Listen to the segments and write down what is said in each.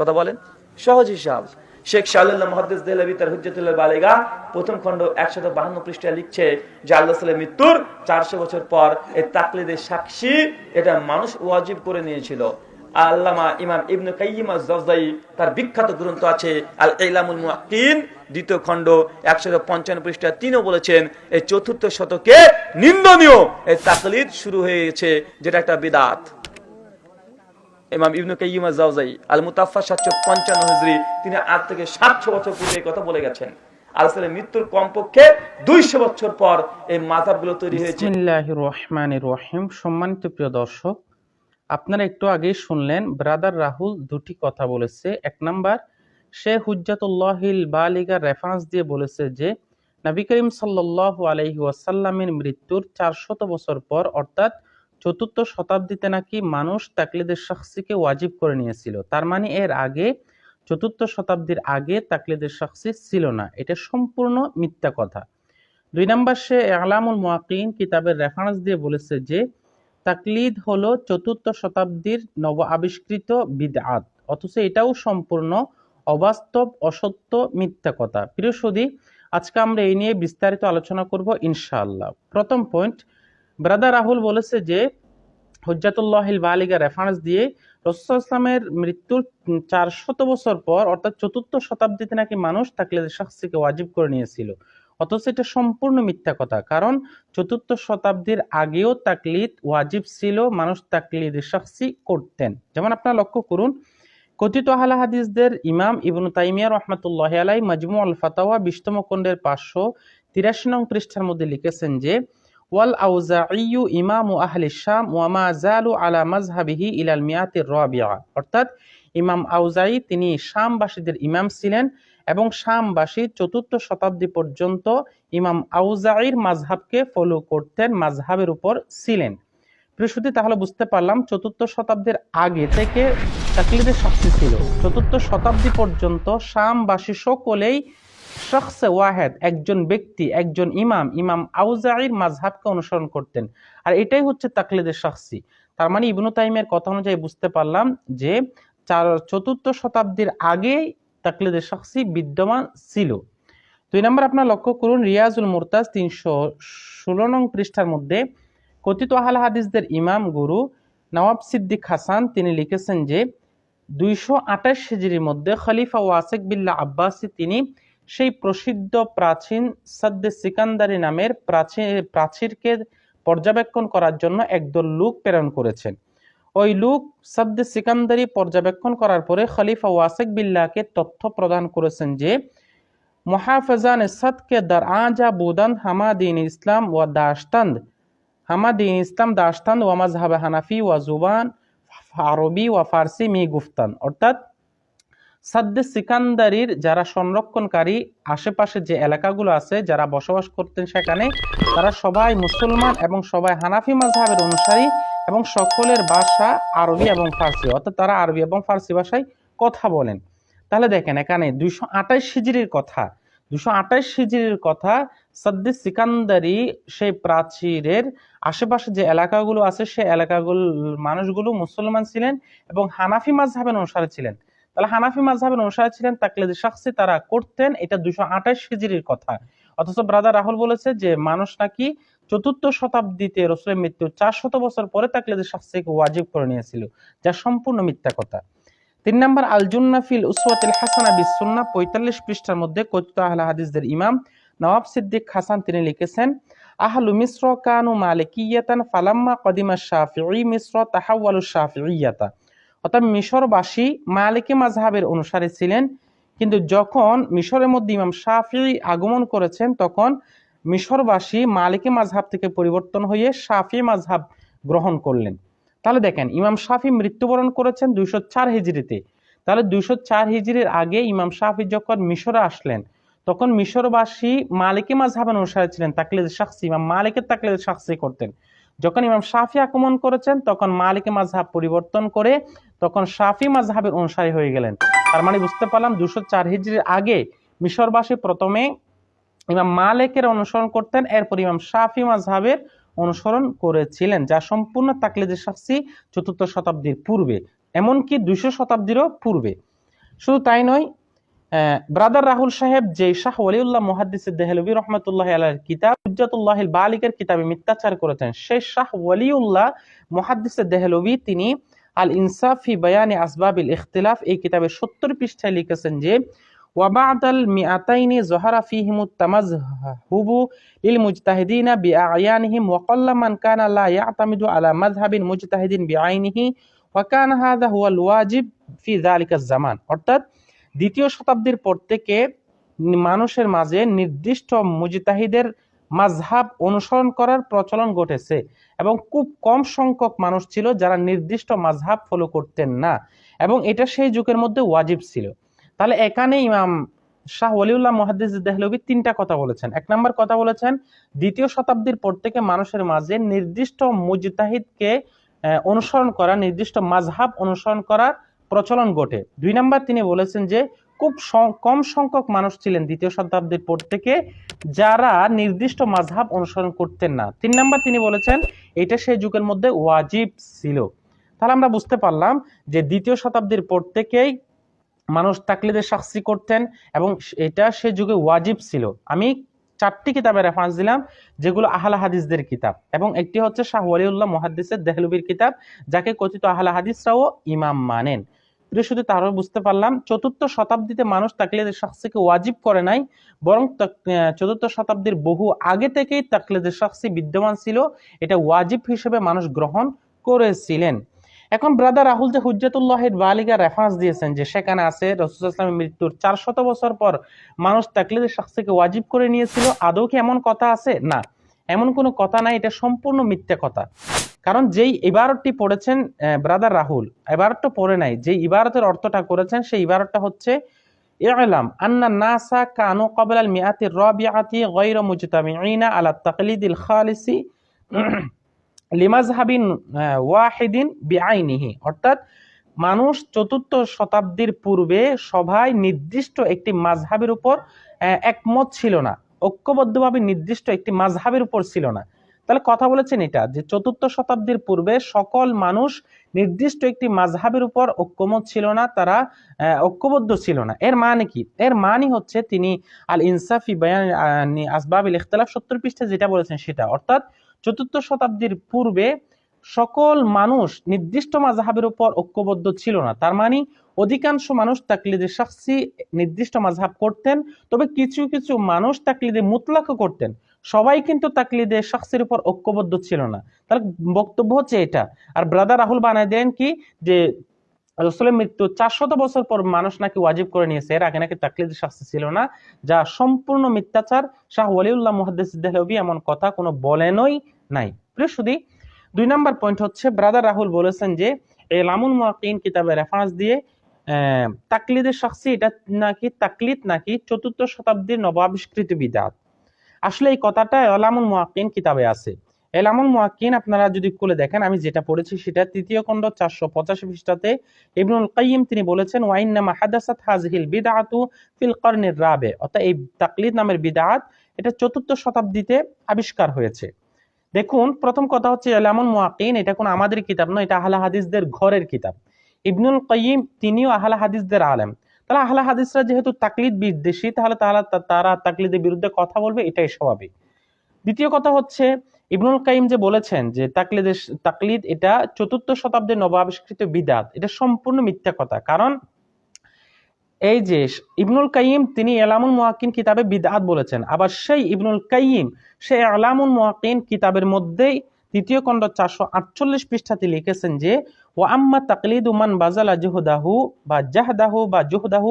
কথা বলেন? সহজ হিসাব। শেখ শাহুল্লাহ মহাদ্দেস দেলাবি তার হুজ্জাতুল্লাহ বালেগা প্রথম খণ্ড একশত বাহান্ন পৃষ্ঠায় লিখছে যে আল্লাহ মৃত্যুর চারশো বছর পর এই তাকলিদের সাক্ষী এটা মানুষ ওয়াজিব করে নিয়েছিল। আল্লামা ইমাম ইবনু আজ-জাওজাই তার বিখ্যাত গ্রন্থ আছে আল ইলামুল দ্বিতীয় একশো পঞ্চান্ন পৃষ্ঠা তিনও বলেছেন, এই চতুর্থ শতকে নিন্দনীয় এই তাকলিদ শুরু হয়ে গেছে, যেটা একটা বিদাত। ইমাম ইবনু কাইয়িম আজ-জাওজাই আল মুতাফফা 755 হিজরি, তিনি আজ থেকে 700 বছর পূর্বে এই কথা বলে গেছেন। আলাইহিস মৃত্যুর কমপক্ষে 200 বছর পর এই মাযহাবগুলো তৈরি হয়েছে। রহমানির রহিম। সম্মানিত প্রিয় দর্শক, আপনারা একটু আগেই শুনলেন, ব্রাদার রাহুল দুটি কথা বলেছে। এক নাম্বার, সে হুজ্জাতুল্লাহিল বালিগার রেফারেন্স দিয়ে বলেছে যে, নবী করিম সাল্লাল্লাহু আলাইহি ওয়াসাল্লামের মৃত্যুর চারশত বছর পর, অর্থাৎ চতুর্থ শতাব্দীতে নাকি মানুষ তাকলিদের শাখসিকে ওয়াজিব করে নিয়েছিল। তার মানে এর আগে, চতুর্থ শতাব্দীর আগে তাকলিদের শাখসি ছিল না। এটা সম্পূর্ণ মিথ্যা কথা। দুই নম্বর, সে আলামুল মুয়াকিন কিতাবের রেফারেন্স দিয়ে বলেছে যে, তাকলিদ হলো চতুর্থ শতাব্দীর নব আবিষ্কৃত বিদআত। অথচ এটাও সম্পূর্ণ অবাস্তব, অসত্য, মিথ্যা কথা। প্রিয় সুদী আজকে আমরা এই নিয়ে বিস্তারিত আলোচনা করব ইনশাআল্লাহ। প্রথম পয়েন্ট ব্রাদার রাহুল বলেছে যে হজ্জাতুল্লাহিল বালিগা রেফারেন্স দিয়ে রসুল ইসলামের মৃত্যুর চারশত বছর পর, অর্থাৎ চতুর্থ শতাব্দীতে নাকি মানুষ তাকলিদের শাস্তিকে ওয়াজিব করে নিয়েছিল। অথচ এটা সম্পূর্ণ মিথ্যা কথা। কারণ চতুর্থ শতাব্দীর আগেও তাকলিদ ওয়াজিব ছিল, মানুষ তাকলিদের শাস্তি করতেন। যেমন আপনারা লক্ষ্য করুন, কথিত আহলা হাদিসদের ইমাম ইবনু তাইমিয়া রহমতুল্লাহ আলাই মাজমু আল ফাতাওয়া খণ্ডের পাঁচশো তিরাশি নং পৃষ্ঠার মধ্যে লিখেছেন যে ওয়াল আউজাইয়ু ইমামু আহলি শাম ওয়ামা জালু আলা মাজহাবিহি ইলাল মিয়াতির রাবিয়া অর্থাৎ ইমাম আউজাই তিনি শামবাসীদের ইমাম ছিলেন এবং শামবাসী চতুর্থ শতাব্দী পর্যন্ত ইমাম আউজাইর মাযহাবকে ফলো করতেন, মাযহাবের উপর ছিলেন। বৃহস্পতি তাহলে বুঝতে পারলাম চতুর্থ শতাব্দীর আগে থেকে তাকলিদের শাস্তি ছিল। চতুর্থ শতাব্দী পর্যন্ত শামবাসী সকলেই শখসে ওয়াহেদ, একজন ব্যক্তি, একজন ইমাম ইমাম আউজাইর মাঝহাবকে অনুসরণ করতেন। আর এটাই হচ্ছে তাকলিদের শাস্তি তার মানে ইবনু তাইমের কথা অনুযায়ী বুঝতে পারলাম যে চার, চতুর্থ শতাব্দীর আগেই তাকলিদের শাস্তি বিদ্যমান ছিল। দুই নম্বর আপনার লক্ষ্য করুন, রিয়াজুল মুরতাজ তিনশো ষোলো নং পৃষ্ঠার মধ্যে কথিত আহাল হাদিসদের ইমাম গুরু নওয়াব সিদ্দিক হাসান, তিনি লিখেছেন যে দুইশো আঠাশ মধ্যে খলিফা ওয়াসেক বিল্লা আব্বাসি, তিনি সেই প্রসিদ্ধ প্রাচীন সাদ্দে সিকান্দারি নামের প্রাচীর প্রাচীরকে পর্যবেক্ষণ করার জন্য একদল লোক প্রেরণ করেছেন। ওই লোক সাদ্দে সিকান্দারি পর্যবেক্ষণ করার পরে খলিফা ওয়াসেক বিল্লাহকে তথ্য প্রদান করেছেন যে, মহাফেজান সদকে দার আজা বুদান হামাদিন ইসলাম ওয়া দাস্তান্দ হামাদিন ইসলাম দাস্তান্দ ওয়া মাজহাব হানাফি ওয়া জুবান আরবি ওয়া ফার্সি মি গুফতান। অর্থাৎ সাদ্দে সিকান্দারির যারা সংরক্ষণকারী, আশেপাশে যে এলাকাগুলো আছে, যারা বসবাস করতেন সেখানে, তারা সবাই মুসলমান এবং সবাই হানাফি মাজহাবের অনুসারী এবং সকলের ভাষা আরবি এবং ফার্সি। অর্থাৎ তারা আরবি এবং ফার্সি ভাষায় কথা বলেন। তাহলে দেখেন, এখানে দুইশো আঠাশ হিজড়ির কথা। দুশো আঠাশ হিজড়ির কথা, সাদ্দে সিকান্দারি সেই প্রাচীরের আশেপাশে যে এলাকাগুলো আছে সেই এলাকাগুলো মানুষগুলো মুসলমান ছিলেন এবং হানাফি মাজহাবের অনুসারে ছিলেন। তাহলে হানাফি মাজহাবের অনুসারে ছিলেন তাকলিদ শাখসি, তারা করতেন, এটা দুশো আঠাশ হিজড়ির কথা। অথচ ব্রাদার রাহুল বলেছে যে, মানুষ নাকি চতুর্থ শতাব্দীতে রসুলের মৃত্যু চার শত বছর পরে তাকলিদ শাখসিকে ওয়াজিব করে নিয়েছিল, যা সম্পূর্ণ মিথ্যা কথা। তিন নম্বর আল জুন্নাফিল উসওয়াতিল হাসানা বিসুন্না পঁয়তাল্লিশ পৃষ্ঠার মধ্যে কথিত আহলা হাদিসদের ইমাম নওয়াব সিদ্দিক হাসান তিনি লিখেছেন, আহলু মিশ্র কানু মালিকিয়াতান, ফালাম্মা কদিমা শাফিঈ মিশ্র তাহাওয়ালু শাফিঈয়াতা। অর্থাৎ মিশরবাসী মালিকি মাজহাবের অনুসারী ছিলেন, কিন্তু যখন মিশরের মধ্যে ইমাম শাফি আগমন করেছেন, তখন মিশরবাসী মালিকি মাজহাব থেকে পরিবর্তন হয়ে শাফি মাজহাব গ্রহণ করলেন। তাহলে দেখেন, ইমাম শাফি মৃত্যুবরণ করেছেন দুইশো চার হিজড়িতে। তাহলে দুইশো চার হিজড়ির আগে ইমাম শাফি যখন মিশরে আসলেন, তখন মিশরবাসী মালিকি মাজহাবের অনুসারে ছিলেন, তাকলিদ শাখসি, ইমাম মালিকের তাকলিদ শাখসি করতেন। যখন ইমাম শাফি আক্রমণ করেছেন, তখন মালিকি মাজহাব পরিবর্তন করে তখন শাফি মাজহাবের অনুসারী হয়ে গেলেন। তার মানে বুঝতে পারলাম দুশো চার হিজড়ির আগে মিশরবাসী প্রথমে ইমাম মালিকের অনুসরণ করতেন, এরপর ইমাম শাফি মাজহাবের অনুসরণ করেছিলেন, যা সম্পূর্ণ তাকলিদের শাস্তি চতুর্থ শতাব্দীর পূর্বে। এমনকি দুশো শতাব্দীরও পূর্বে। শুধু তাই নয় ব্রাদার রাহুল সাহেব যে শাহ ওলিউল্লাহ মুহাদ্দিস দেহলবী রহমতুল্লাহ আলার কিতাব হুজ্জাতুল্লাহ বালিকের কিতাবে মিথ্যাচার করেছেন সেই শাহ ওলিউল্লাহ মুহাদ্দিস দেহলবী তিনি আল ইনসাফি বয়ানে আসবাবিল ইখতিলাফ এই কিতাবের সত্তর পৃষ্ঠায় লিখেছেন যে وبعد المئتين ظهر فيهم التمذهب للمجتهدين بأعيانهم وقل من كان لا يعتمد على مذهب مجتهد بعينه وكان هذا هو الواجب في ذلك الزمان অর্থাৎ দ্বিতীয় শতাব্দীর পর থেকে মানুষের মাঝে নির্দিষ্ট মুজিতাহিদের মাঝহাব অনুসরণ করার প্রচলন ঘটেছে এবং খুব কম সংখ্যক মানুষ ছিল যারা নির্দিষ্ট মাযহাব ফলো করতেন না এবং এটা সেই যুগের মধ্যে ওয়াজিব ছিল। তাহলে এখানে ইমাম শাহ ওলিউল্লাহ মহাদ্দিস দেহলবি তিনটা কথা বলেছেন। এক নম্বর কথা বলেছেন, দ্বিতীয় শতাব্দীর পর থেকে মানুষের মাঝে নির্দিষ্ট মুজতাহিদকে অনুসরণ করা, নির্দিষ্ট মাযহাব অনুসরণ করার প্রচলন ঘটে। দুই নাম্বার তিনি বলেছেন যে, খুব কম সংখ্যক মানুষ ছিলেন দ্বিতীয় শতাব্দীর পর থেকে যারা নির্দিষ্ট মাযহাব অনুসরণ করতেন না। তিন নাম্বার তিনি বলেছেন, এটা সেই যুগের মধ্যে ওয়াজিব ছিল। তাহলে আমরা বুঝতে পারলাম যে দ্বিতীয় শতাব্দীর পর থেকেই মানুষ তাকলিদের শাস্তি করতেন এবং এটা সে যুগে ওয়াজিব ছিল। আমি চারটি কিতাবের রেফারেন্স দিলাম, যেগুলো আহলা হাদিসদের কিতাব এবং একটি হচ্ছে শাহ ওয়ালিউল্লাহ মুহাদ্দিসের দেহলুবির কিতাব, যাকে কথিত আহলা হাদিসরাও ইমাম মানেন। প্রিয় শুধু তারও বুঝতে পারলাম। চতুর্থ শতাব্দীতে মানুষ তাকলিদের শাস্তিকে ওয়াজিব করে নাই, বরং চতুর্থ শতাব্দীর বহু আগে থেকেই তাকলিদের শাস্তি বিদ্যমান ছিল। এটা ওয়াজিব হিসেবে মানুষ গ্রহণ করেছিলেন। এখন ব্রাদার রাহুল যে হুজ্জাতুল্লাহের বালিকা রেফারেন্স দিয়েছেন যে সেখানে আছে, রসুল ইসলামের মৃত্যুর চার শত বছর পর মানুষ তাকলিদের শাস্তিকে ওয়াজিব করে নিয়েছিল। আদৌ কি এমন কথা আছে? না। এমন কোনো কথা নাই, এটা সম্পূর্ণ মিথ্যে কথা। কারণ যেই ইবারতটি পড়েছেন ব্রাদার রাহুল, ইবারতটা পড়ে নাই যে ইবারতের অর্থটা করেছেন, সেই ইবারতটা হচ্ছে, ইলাম আন্না নাসা কানু ক্বাবলাল মিআতি রাবিআতি গায়রা মুজতামিঈনা আলা তাকলিদিল খালিসি লিমাজহাবিন ওয়াহিদিন বিআইনিহি। অর্থাৎ মানুষ চতুর্থ শতাব্দীর পূর্বে সবাই নির্দিষ্ট একটি মাযহাবের উপর একমত ছিল না। ঐক্যবদ্ধভাবে নির্দিষ্ট একটি মাযহাবের উপর ছিল না। তাহলে কথা বলেছেন এটা, যে চতুর্থ শতাব্দীর পূর্বে সকল মানুষ নির্দিষ্ট একটি মাযহাবের উপর ঐক্যমত ছিল না, তারা ঐক্যবদ্ধ ছিল না। এর মানে কি? এর মানে হচ্ছে তিনি আল ইনসাফি বয়ান আসবাবিল ইখতিলাফ সত্তর পৃষ্ঠে যেটা বলেছেন সেটা। অর্থাৎ চতুর্থ শতাব্দীর পূর্বে সকল মানুষ নির্দিষ্ট মাযহাবের উপর ঐক্যবদ্ধ ছিল না। তার মানে অধিকাংশ মানুষ তাকলিদে শাখসি নির্দিষ্ট মাযহাব করতেন, তবে কিছু কিছু মানুষ তাকলিদে মুতলাকও করতেন। সবাই কিন্তু তাকলিদে শাখসির উপর ঐক্যবদ্ধ ছিল না। তাহলে বক্তব্য হচ্ছে এটা। আর ব্রাদার রাহুল বানায় দেন কি? যে রসুলের মৃত্যু চারশত বছর পর মানুষ নাকি ওয়াজিব করে নিয়েছে। এর আগে নাকি তাকলিদ শাস্তি ছিল না। যা সম্পূর্ণ মিথ্যাচার। শাহ ওয়ালিউল্লাহ মুহাদ্দিস এমন কথা কোনো বলেনই নাই প্রিয় শুধু দুই নাম্বার পয়েন্ট হচ্ছে, ব্রাদার রাহুল বলেছেন যে এলামুল মুয়াক্কিন কিতাবে রেফারেন্স দিয়ে তাকলিদের শাস্তি এটা নাকি তাকলিদ নাকি চতুর্থ শতাব্দীর নবাবিষ্কৃত বিদাত আসলে এই কথাটা এলামুল মুয়াক্কিন কিতাবে আছে। এলামুল মুয়াক্কিন আপনারা যদি খুলে দেখেন, আমি যেটা পড়েছি সেটা তৃতীয় খণ্ড চারশো পঁচাশি পৃষ্ঠাতে ইবনুল কাইয়িম তিনি বলেছেন ওয়াইন্নামা হাদাসাত হাজহিল বিদআতু ফিল কর্নের রাবে অর্থাৎ এই তাকলিদ নামের বিদআত এটা চতুর্থ শতাব্দীতে আবিষ্কার হয়েছে। দেখুন, প্রথম কথা হচ্ছে এলামুল মুয়াক্কিন এটা কোন আমাদের কিতাব নয়, এটা আহলা হাদিসদের ঘরের কিতাব। ইবনুল কাইয়িম তিনিও আহলা হাদিসদের আলেম। তাহলে আহলা হাদিসরা যেহেতু তাকলিদ বিদ্বেষী, তাহলে তারা তারা তাকলিদের বিরুদ্ধে কথা বলবে, এটাই স্বাভাবিক। দ্বিতীয় কথা হচ্ছে, ইবনুল কাইম যে বলেছেন যে তাকলিদের তাকলিদ এটা চতুর্থ শতাব্দীর নবাবিষ্কৃত বিদাত, এটা সম্পূর্ণ মিথ্যা কথা। কারণ এই যে ইবনুল কাইম তিনি এলামুল মুয়াক্কিন কিতাবে বিদআত বলেছেন, আবার সেই ইবনুল কাইম সে এলামুল মুয়াক্কিন কিতাবের মধ্যেই তৃতীয় খণ্ড চারশো আটচল্লিশ পৃষ্ঠাতে লিখেছেন যে ও আম্মা তাকলিদু মান বাজালা জুহদাহু বা জাহদাহু বা জুহদাহু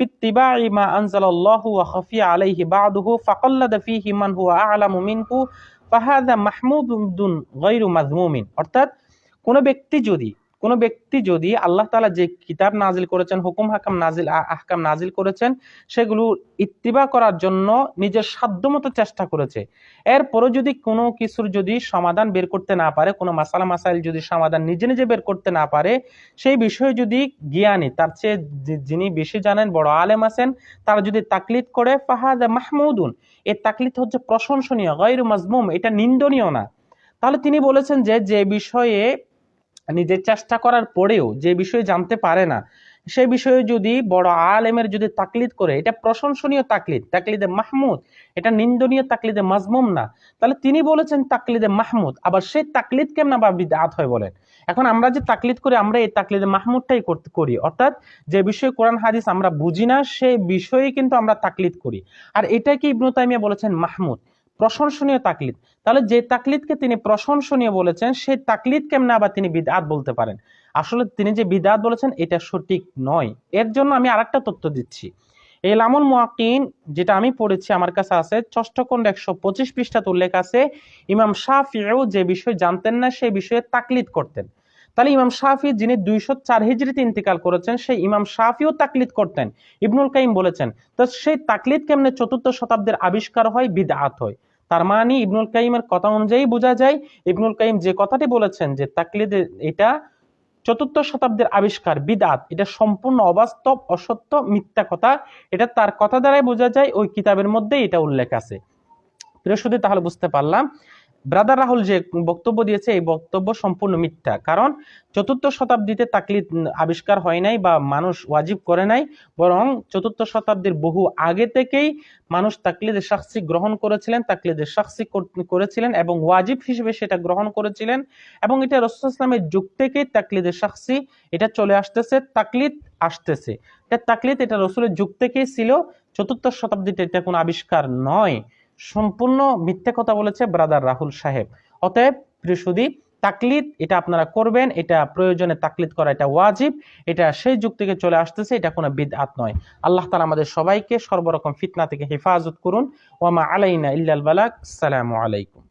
ফিত্তিবা ইমা আনজালাল্লাহু ওয়া খাফিয়া আলাইহি বা'দুহু ফাকাল্লাদা ফীহি মান হুয়া আ'লামু মিনহু ফাহাদা মাহমুদুন গায়রু মাজমুমিন অর্থাৎ কোনো ব্যক্তি যদি কোন ব্যক্তি যদি আল্লাহ তাআলা যে কিতাব নাজিল করেছেন, হুকুম হাকাম নাজিল আহকাম নাজিল করেছেন, সেগুলো ইত্তিবা করার জন্য নিজের সাধ্যমতো চেষ্টা করেছে। এরপরও যদি কোনো কিছুর যদি সমাধান বের করতে না পারে, কোনো মাসালা মাসাইল যদি সমাধান নিজে নিজে বের করতে না পারে, সেই বিষয়ে যদি জ্ঞানী, তার চেয়ে যিনি বেশি জানেন, বড় আলেম আছেন, তারা যদি তাকলিদ করে, ফাহাদ মাহমুদুন এই তাকলিদ হচ্ছে প্রশংসনীয় গৈর মাজমুম, এটা নিন্দনীয় না। তাহলে তিনি বলেছেন যে যে বিষয়ে নিজের চেষ্টা করার পরেও যে বিষয়ে জানতে পারে না, সে বিষয়ে যদি বড় আলেমের যদি তাকলিদ করে, এটা প্রশংসনীয় তাকলিদ, তাকলিদে মাহমুদ, এটা নিন্দনীয় তাকলিদে মাজমুম না। তাহলে তিনি বলেছেন তাকলিদে মাহমুদ, আবার সেই তাকলিদ কেমন বা বিদাত হয় বলেন? এখন আমরা যে তাকলিদ করি, আমরা এই তাকলিদে মাহমুদটাই করতে, করি। অর্থাৎ যে বিষয়ে কোরআন, হাদিস আমরা বুঝি না সেই বিষয়ে কিন্তু আমরা তাকলিদ করি। আর এটাই কি ইবনু তাইমিয়া বলেছেন মাহমুদ। প্রশংসনীয় তাকলিদ। তাহলে যে তাকলিদকে তিনি প্রশংসনীয় বলেছেন সেই তাকলিদ কেমনে আবার তিনি বিদাত বলতে পারেন? আসলে তিনি যে বিদাত বলেছেন, এটা সঠিক নয়। এর জন্য আমি আরেকটা তথ্য দিচ্ছি। এই লামুল মুয়াক্কিন, যেটা আমি পড়েছি, আমার কাছে আছে ষষ্ঠ খণ্ড একশো পঁচিশ পৃষ্ঠাতে উল্লেখ আছে, ইমাম শাফিও যে বিষয় জানতেন না সেই বিষয়ে তাকলিদ করতেন। তাহলে ইমাম শাফি যিনি দুইশো চার হিজড়িতে ইন্তিকাল করেছেন, সেই ইমাম শাফিও তাকলিদ করতেন। ইবনুল কাইম বলেছেন, তো সেই তাকলিদ কেমনে চতুর্থ শতাব্দীর আবিষ্কার হয়? বিদআত হয়। তার মানে ইবনুল কাইমের কথা অনুযায়ী বোঝা যায়, ইবনুল কাইম যে কথাটি বলেছেন যে তাকলিদ এটা চতুর্থ শতাব্দীর আবিষ্কার, বিদাত, এটা সম্পূর্ণ অবাস্তব, অসত্য, মিথ্যা কথা। এটা তার কথা দ্বারাই বোঝা যায়, ওই কিতাবের মধ্যেই এটা উল্লেখ আছে। প্রিয় তাহলে বুঝতে পারলাম ব্রাদার রাহুল যে বক্তব্য দিয়েছে, এই বক্তব্য সম্পূর্ণ মিথ্যা। কারণ চতুর্থ শতাব্দীতে তাকলিদ আবিষ্কার হয় নাই বা মানুষ ওয়াজিব করে নাই, বরং চতুর্থ শতাব্দীর বহু আগে থেকেই মানুষ তাকলিদের শাস্তি গ্রহণ করেছিলেন, তাকলিদের শাস্তি করেছিলেন এবং ওয়াজিব হিসেবে সেটা গ্রহণ করেছিলেন এবং এটা রসুল ইসলামের যুগ থেকেই তাকলিদের শাস্তি, এটা চলে আসতেছে, তাকলিদ আসতেছে। এটা তাকলিদ, এটা রসুলের যুগ থেকেই ছিল, চতুর্থ শতাব্দীতে এটা কোনো আবিষ্কার নয়। সম্পূর্ণ মিথ্যে কথা বলেছে ব্রাদার রাহুল সাহেব। অতএব প্রিয়সুদী তাকলিদ, এটা আপনারা করবেন, এটা প্রয়োজনে তাকলিদ করা এটা ওয়াজিব, এটা সেই যুগ থেকে চলে আসতেছে, এটা কোনো বিদ বিদআত নয়। আল্লাহ তালা আমাদের সবাইকে সর্বরকম ফিতনা থেকে হেফাজত করুন। ওয়ামা আলাইনা ইল্লাল বালাক সালামু আলাইকুম।